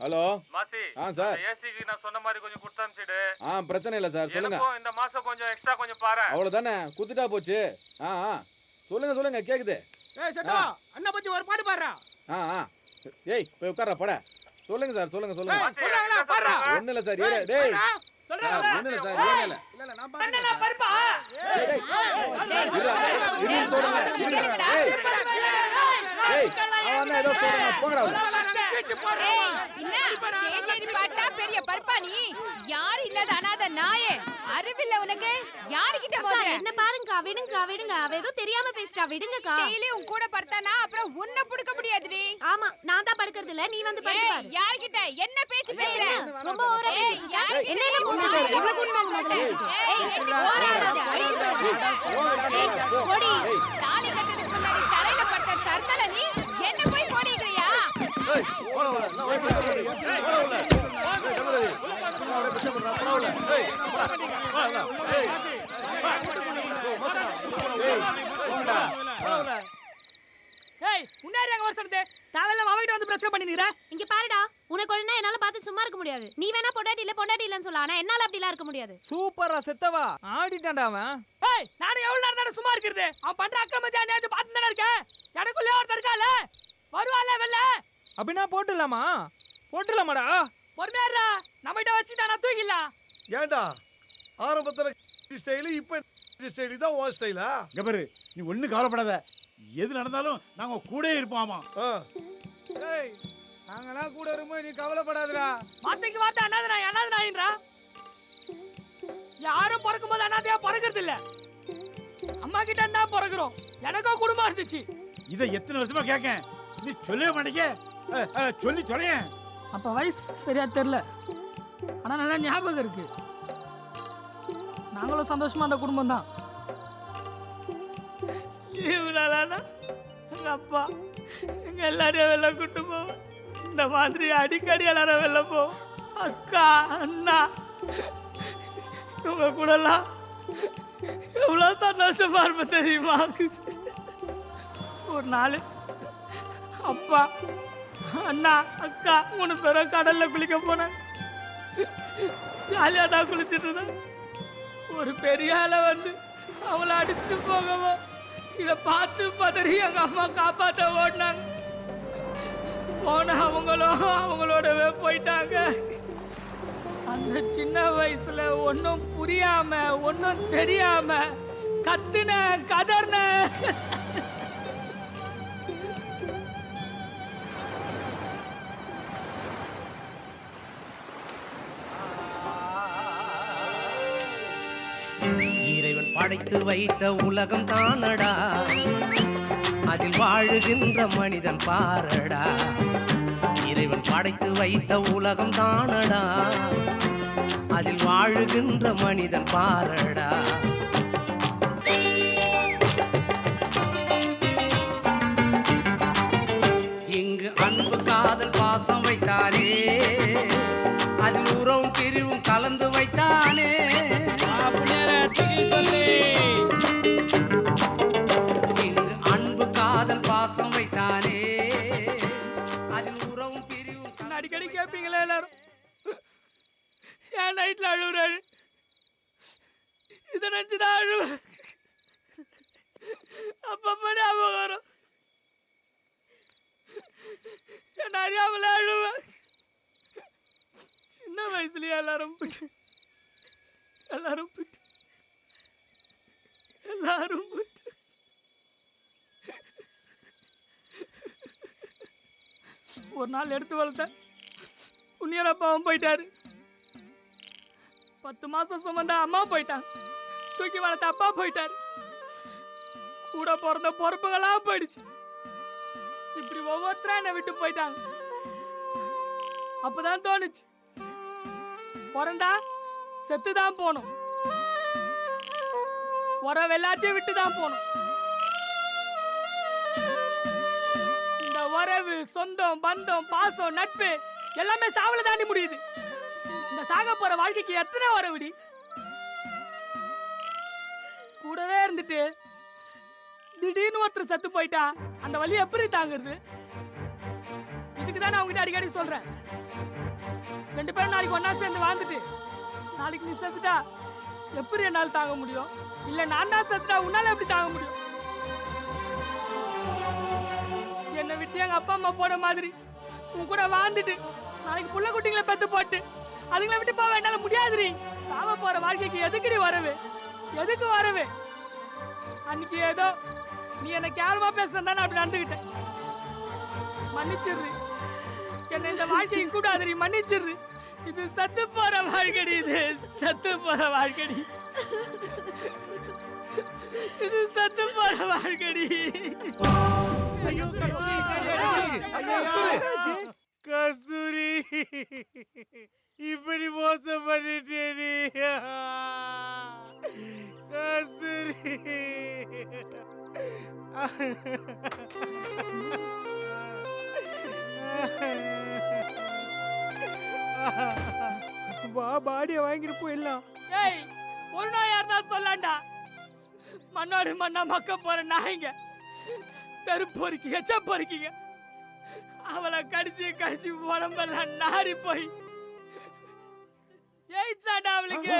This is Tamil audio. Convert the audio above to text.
ஹலோ மாசி ஆ, சார். ஏசிக்கு நான் சொன்ன மாதிரி கொஞ்சம் கொடுத்து அனுப்பிச்சிடு ஆ பிரச்சனை இல்லை சார் சொல்லுங்க இந்த மாசம் கொஞ்சம் எக்ஸ்ட்ரா கொஞ்சம் பாரு அவ்வளோதானே குத்துட்டா போச்சு ஆ ஆ சொல்லுங்க சொல்லுங்க கேக்குது ஏய் செட்டா அண்ணா பத்தி ஒரு பாட்டு பாடுறா ஆ ஆ ஏய் போய் உட்கார்றா பட சொல்லுங்க சார் சொல்லுங்க சொல்லுங்க ஏய், சொல்றாங்களா பாடுறா ஒன்றும் இல்லை சார் இரு டேய் இல்லை சார் ஏன் இல்லை இல்ல நான் பாடுறேன் பருப்பா டேய், டேய். இருடா, இருன்னு சொல்லுங்க, இருங்க. ஏய், ஏய், அவன் தான் ஏதோ சொல்றான், போங்கடா பெரிய பருப்பா நீ? யாரு இல்லாத அனாதை நாயே? அறிவில்ல உனக்கு? யாருகிட்ட போற என்ன பாருங்கக்கா விடுங்கக்கா விடுங்க. அவ ஏதோ தெரியாம பேசிட்டா. விடுங்கக்கா. டெய்லி உன் கூட படுத்தானா? அப்புறம் உன்னை புடிக்க முடியாதுடி. ஆமா நான் தான் படுக்கிறது இல்ல. நீ வந்து பாரு. யார்கிட்ட? என்ன பேச்சு பேசுற? ரொம்ப ஓவரா. யார்கிட்ட? என்ன என்ன? பேசுற? இவ்வளவு குடிமா முதல்ல. ஏய், எட்டி. ஏய், போடி. தாலி கட்டுறதுக்கு முன்னாடி தரையில படுத்த தருதல நீ என்ன போய் போடிக்கிறியா ஏய் முன்னாடி அங்க வர சொன்னது தேவையில்லாம அவகிட்ட வந்து பிரச்சனை பண்ணினீரா இங்க பாருடா உனக்கு ஒழுங்கா என்னால பார்த்து சும்மா இருக்க முடியாது. நீ வேணா பொண்டாட்டி இல்ல பொண்டாட்டி இல்லன்னு சொல்ல. ஆனா என்னால அப்படிலாம் இருக்க முடியாது. சூப்பரா செத்தவா? ஆடிட்டான்டா அவன். ஏய் நானும் எவ்வளவு நேரம் தானே சும்மா இருக்கிறது? அவன் பண்ற அக்கிரமத்தை அநியாயத்தை பார்த்து தானே இருக்கேன்? எனக்குள்ளே ஒருத்தர் இருக்கால வருவான்ல வெளில. அப்படின்னா போட்டுலாமா போட்டுலாமாடா பொறுமையாடுறா நம்மகிட்ட வச்சுட்டா நான் தூக்கிடலாம் ஏன்டா? ஆரம்பத்துல ஸ்டைலு இப்ப ஸ்டைலு தான் ஓ ஸ்டைலா இங்க பாரு நீ ஒண்ணு கவலைப்படாத. எது நடந்தாலும் நாங்க கூடயே இருப்போம் ஏய் நாங்கலாம் கூட இருக்கும்போது நீ கவலைப்படாதடா. அனாதை நாய் அனாதை நாயின்றா யாரும் பிறக்கும் போது அனாதையா பிறக்கிறது இல்ல அம்மா கிட்ட இருந்தா பிறக்கிறோம். எனக்கும் குடும்பம் இருந்துச்சு. இதை எத்தனை வருஷமா கேட்க நீ சொல்லவே மாட்டேங்க. சொல்லி தொலையேன் அப்ப வயசு சரியா தெரியல. ஆனா நல்லா ஞாபகம் இருக்கு. நாங்களும் சந்தோஷமா அந்த குடும்பம் தான். லீவுனாலானா எங்க அப்பா எங்க எல்லாரையும் வெளில கூட்டு போவோம் இந்த மாதிரி அடிக்கடி எல்லாரும் வெளில போவோம் அக்கா அண்ணா இவங்க கூடலாம். எவ்வளோ சந்தோஷமா இருப்பேன் தெரியுமா? ஒரு நாள் அப்பா அண்ணா அக்கா மூணு பேரும் கடல்ல குளிக்க போனேன். ஜாலியாக தான் குளிச்சிட்டு இருந்தேன். ஒரு பெரிய ஆளை வந்து அவளை அடிச்சுட்டு போகவும் இதை பார்த்து பதறி எங்க அம்மா காப்பாத்த ஓடினாங்க. போன அவங்களும் அவங்களோடவே போயிட்டாங்க. அந்த சின்ன வயசுல ஒன்றும் புரியாம ஒன்றும் தெரியாம கத்துன கதர்ன படைத்து வைத்த உலகம் தானடா. அதில் வாழுகின்ற மனிதன் பாரடா. இறைவன் படைத்து வைத்த உலகம் தானடா. அதில் வாழுகின்ற மனிதன் பாரடா. நைட்டில் அழுகுறாரு இதை நினச்சுதான் அழுவேன் அப்பப்போ ஞாபகம் வரும். என்ன அறியாமல அழுவேன் சின்ன வயசுலயே எல்லாரும் போயிட்டு எல்லாரும் போயிட்டு எல்லாரும் போயிட்டு. ஒரு நாள் எடுத்து வளர்த்தேன். புண்ணியர் அப்பாவும் போயிட்டாரு. பத்து மாசம் சுமந்த அம்மா போயிட்டாங்க. தூக்கி வளர்த்த அப்பா போயிட்டாரு. கூட பிறந்த பொறுப்புகளாக போயிடுச்சு. இப்படி ஒவ்வொருத்தரும் என்னை விட்டு போயிட்டாங்க. அப்பதான் தோணுச்சு. பிறந்தா செத்து தான் போகணும். உறவு எல்லாத்தையும் விட்டு தான் போகணும். இந்த உறவு சொந்தம் பந்தம் பாசம் நட்பு எல்லாமே சாவல தாண்டி முடியுது. இந்த சாக போற வாழ்க்கைக்கு எத்தனை உறவுடி கூடவே இருந்துட்டு திடீர்னு ஒருத்தர் செத்து போயிட்டா அந்த வழி எப்படி தாங்குறது? இதுக்கு தான் நான் உங்ககிட்ட அடிக்கடி சொல்றேன். ரெண்டு பேரும் நாளைக்கு ஒன்னா சேர்ந்து வாழ்ந்துட்டு நாளைக்கு நீ செத்துட்டா எப்படி என்னால் தாங்க முடியும்? இல்ல நான் தான் செத்துட்டா உன்னால எப்படி தாங்க முடியும்? என்னை விட்டு எங்க அப்பா அம்மா போன மாதிரி உன் கூட வாழ்ந்துட்டு நாளைக்கு புள்ள குட்டிங்களை பெத்து போட்டு அதுங்களை விட்டு போக என்னால முடியாதுரி சாவ போற வாழ்க்கைக்கு எதுக்குடி வரவு? எதுக்கு வரவு? அன்னைக்கு ஏதோ நீ என்ன கேவலமா பேசுறதா நான் அப்படி நடந்துக்கிட்டேன் மன்னிச்சிடுறி. என்னை இந்த வாழ்க்கையை கூடாதுரி மன்னிச்சிடுறி. இது சத்து போற வாழ்க்கடி இது. சத்து போற வாழ்க்கடி. இது சத்து போற வாழ்க்கடி. ஐயோ கஸ்தூரி. கஸ்தூரி. வா பாடிய வாங்கிட்டு போயிடலாம் ஏய் ஒரு நாள் யாருன்னா சொல்லாண்டா? மண்ணோடு மண்ணா மக்க போற நாய்ங்க. தெரு பொறுக்கி எச்ச பொறுக்கிங்க. அவளை கடிச்சு கடிச்சு உடம்பெல்லாம் நாரி போய். எய்ட்ஸ் ஆண்டா அவளுக்கு.